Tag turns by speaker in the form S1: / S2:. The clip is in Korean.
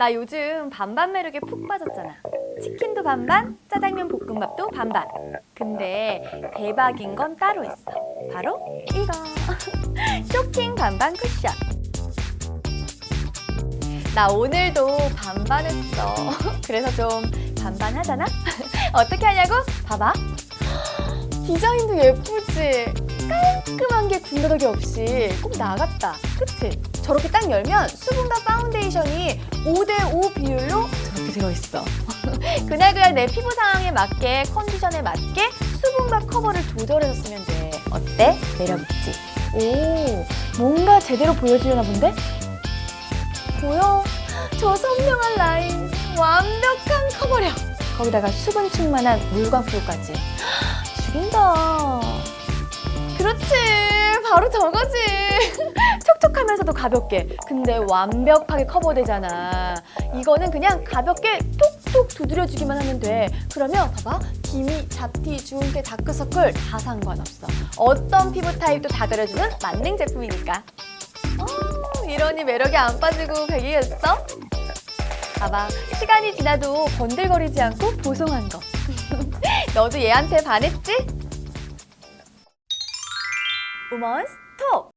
S1: 나 요즘 반반 매력에 푹 빠졌잖아. 치킨도 반반, 짜장면 볶음밥도 반반. 근데 대박인 건 따로 있어. 바로 이거. 쇼킹 반반 쿠션. 나 오늘도 반반했어. 그래서 좀 반반하잖아? 어떻게 하냐고? 봐봐. 디자인도 예쁘지? 깔끔한 게 군더더기 없이 꼭 나갔다. 그치? 저렇게 딱 열면 수분과 파운데이션이 5대5 비율로 저렇게 들어있어. 그날그날 내 피부 상황에 맞게 컨디션에 맞게 수분과 커버를 조절해서 쓰면 돼. 어때? 매력있지? 오, 뭔가 제대로 보여주려나 본데? 보여? 저 선명한 라인, 완벽한 커버력. 거기다가 수분 충만한 물광 프로까지. 죽인다. 바로 저거지. 촉촉하면서도 가볍게. 근데 완벽하게 커버되잖아. 이거는 그냥 가볍게 톡톡 두드려주기만 하면 돼. 그러면 봐봐. 기미, 잡티, 주근깨, 다크서클 다 상관없어. 어떤 피부 타입도 다 가려주는 만능 제품이니까. 어, 이러니 매력이 안 빠지고 백이겠어? 봐봐. 시간이 지나도 번들거리지 않고 보송한 거. 너도 얘한테 반했지? umaz top.